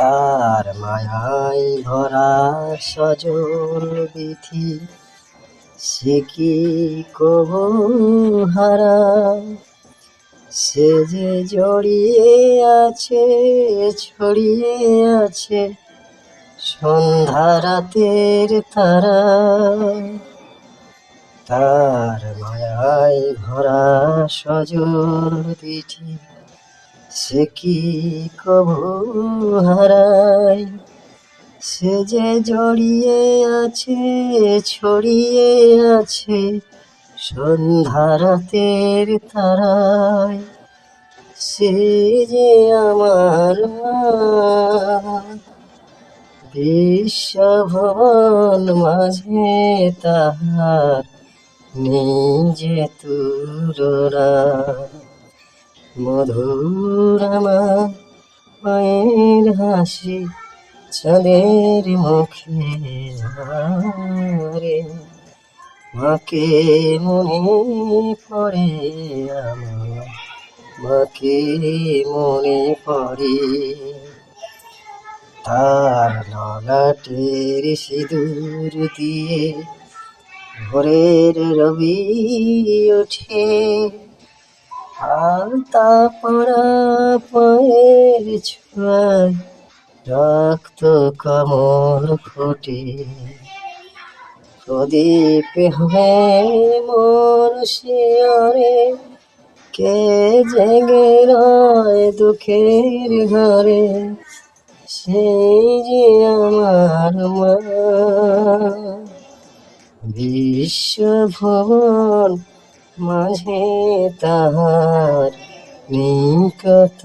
তার মায়াই ভরা সজল বিধি, সে কি কব হারা? সে যে জড়িয়ে আছে, ছড়িয়ে আছে সন্ধ্যা রাতের তারা। তার মায়ায় ভরা সজল দিঠি সে কি কবু হারায় সে যে জড়িয়ে আছে, ছড়িয়ে আছে সন্ধ্যা রাতের তারায় সে যে আমার। বিশ্বভবন মাঝে তাহার নিজে তুলনা মধুর মায়ের হাসি চাঁদের মুখে ঝরে মাকে মনে পড়ে আমার, মাকে মনে পড়ে। তার ললাটের সিঁদুর দিয়ে ভোরের রবি ওঠে। আলতা পরা পায়ের ছোঁয়ায় রক্ত কমল ফোটে। প্রদীপ হয়ে মোর শিয়রে, কে জেগে রয় দুঃখের ঘরে? সেই যে আমার মা। বিশ্বভবন মাঝে তাহার নিকত